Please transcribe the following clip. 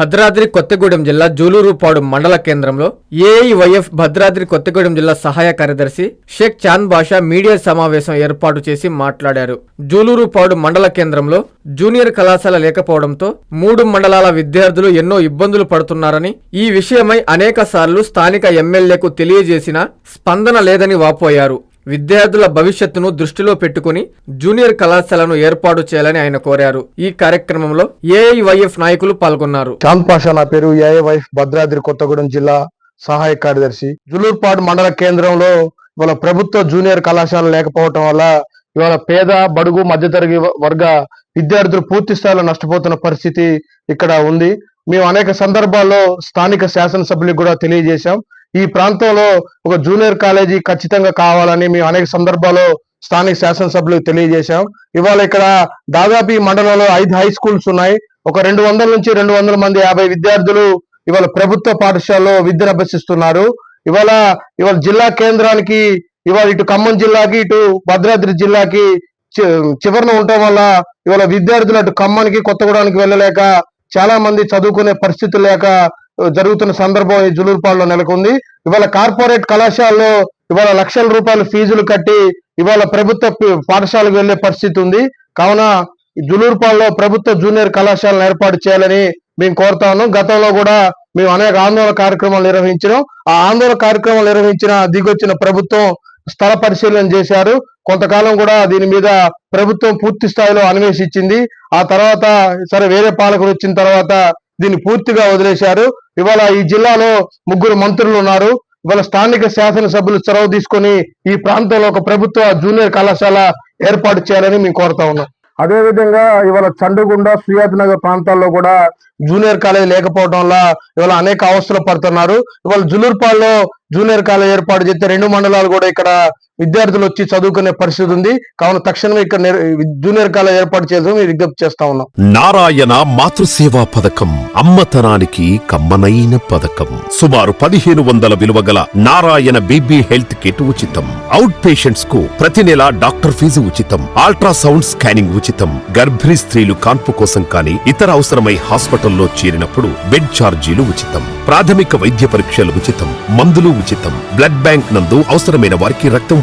భద్రాద్రి కొత్తగూడెం జిల్లా జూలూరుపాడు మండల కేంద్రంలో ఏఐవైఎఫ్ భద్రాద్రి కొత్తగూడెం జిల్లా సహాయ కార్యదర్శి షేక్ చాంద్ బాషా మీడియా సమావేశం ఏర్పాటు చేసి మాట్లాడారు. జూలూరుపాడు మండల కేంద్రంలో జూనియర్ కళాశాల లేకపోవడంతో మూడు మండలాల విద్యార్థులు ఎన్నో ఇబ్బందులు పడుతున్నారని ఈ విషయమై అనేక స్థానిక ఎమ్మెల్యేకు తెలియజేసినా స్పందన లేదని వాపోయారు. విద్యార్థుల భవిష్యత్తును దృష్టిలో పెట్టుకుని జూనియర్ కళాశాలను ఏర్పాటు చేయాలని ఆయన కోరారు. ఈ కార్యక్రమంలో ఏఐవైఎఫ్ నాయకులు పాల్గొన్నారు. చాంద్ పాషా నా పేరు. ఏఏ భద్రాద్రి కొత్తగూడెం జిల్లా సహాయ కార్యదర్శి. జులూర్పాడు మండల కేంద్రంలో ఇవాళ ప్రభుత్వ జూనియర్ కళాశాల లేకపోవటం వల్ల ఇవాళ పేద బడుగు మధ్యతరగతి వర్గ విద్యార్థులు పూర్తి స్థాయిలో నష్టపోతున్న పరిస్థితి ఇక్కడ ఉంది. మేము అనేక సందర్భాల్లో స్థానిక శాసనసభ్యులకు కూడా తెలియజేశాం. ఈ ప్రాంతంలో ఒక జూనియర్ కాలేజీ ఖచ్చితంగా కావాలని మేము అనేక సందర్భాల్లో స్థానిక శాసనసభ్యులకు తెలియజేశాం. ఇవాళ ఇక్కడ దాదాపు ఈ మండలంలో ఐదు హై స్కూల్స్ ఉన్నాయి. ఒక రెండు వందల నుంచి రెండు వందల మంది యాభై విద్యార్థులు ఇవాళ ప్రభుత్వ పాఠశాలలో విద్యను అభ్యసిస్తున్నారు. ఇవాళ ఇవాళ జిల్లా కేంద్రానికి ఇవాళ ఇటు ఖమ్మం జిల్లాకి ఇటు భద్రాద్రి జిల్లాకి చి- చివరన ఉండటం వల్ల ఇవాళ విద్యార్థులు అటు ఖమ్మానికి కొత్తగూడానికి వెళ్ళలేక చాలా మంది చదువుకునే పరిస్థితి లేక జరుగుతున్న సందర్భం ఈ జులూరుపాడులో నెలకొంది. ఇవాళ కార్పొరేట్ కళాశాలలో ఇవాళ లక్షల రూపాయలు ఫీజులు కట్టి ఇవాళ ప్రభుత్వ పాఠశాలకు వెళ్ళే పరిస్థితి ఉంది. కావున జులూర్పాల్లో జులూరుపాడులో ప్రభుత్వ జూనియర్ కళాశాలను ఏర్పాటు చేయాలని మేము కోరుతా ఉన్నాం. గతంలో కూడా మేము అనేక ఆందోళన కార్యక్రమాలు నిర్వహించినాం. ఆ ఆందోళన కార్యక్రమాలు నిర్వహించిన దిగొచ్చిన ప్రభుత్వం స్థల పరిశీలన చేశారు. కొంతకాలం కూడా దీని మీద ప్రభుత్వం పూర్తి స్థాయిలో అన్వేషించింది. ఆ తర్వాత సరే వేరే పాలకులు వచ్చిన తర్వాత దీన్ని పూర్తిగా వదిలేశారు. ఇవాళ ఈ జిల్లాలో ముగ్గురు మంత్రులు ఉన్నారు. ఇవాళ స్థానిక శాసనసభ్యులు చొరవ తీసుకొని ఈ ప్రాంతంలో ఒక ప్రభుత్వ జూనియర్ కళాశాల ఏర్పాటు చేయాలని మేము కోరుతా ఉన్నాం. అదే విధంగా ఇవాళ చండగుండ సుయాద్ నగర్ ప్రాంతాల్లో కూడా జూనియర్ కాలేజ్ లేకపోవడం వల్ల ఇవాళ అనేక అవస్థలు పడుతున్నారు. ఇవాళ జులూర్పాల్లో జూనియర్ కాలేజ్ ఏర్పాటు చేస్తే రెండు మండలాలు కూడా ఇక్కడ విద్యార్థులు వచ్చి చదువుకునే పరిస్థితి ఉంది. కావున తక్షణమే ఇక్కడ జూనియర్ కాలేజ్ ఏర్పాటు చేద్దాం. విజ్ఞప్తి చేస్తా ఉన్నాం. నారాయణ మాతృసేవా పథకం అమ్మతనానికి కమ్మనైన పథకం. సుమారు పదిహేను వందల విలువ గల నారాయణ బీబీ హెల్త్ కిట్ ఉచితం. అవుట్ పేషెంట్స్కు ప్రతి నెల డాక్టర్ ఫీజు ఉచితం. అల్ట్రాసౌండ్ స్కానింగ్ ఉచితం. గర్భిణీ స్త్రీలు కాన్పు కోసం కానీ ఇతర అవసరమై హాస్పిటల్లో చేరినప్పుడు బెడ్ ఛార్జీలు ఉచితం. ప్రాథమిక వైద్య పరీక్షలు ఉచితం. మందులు ఉచితం. బ్లడ్ బ్యాంక్ నందు అవసరమైన వారికి రక్తం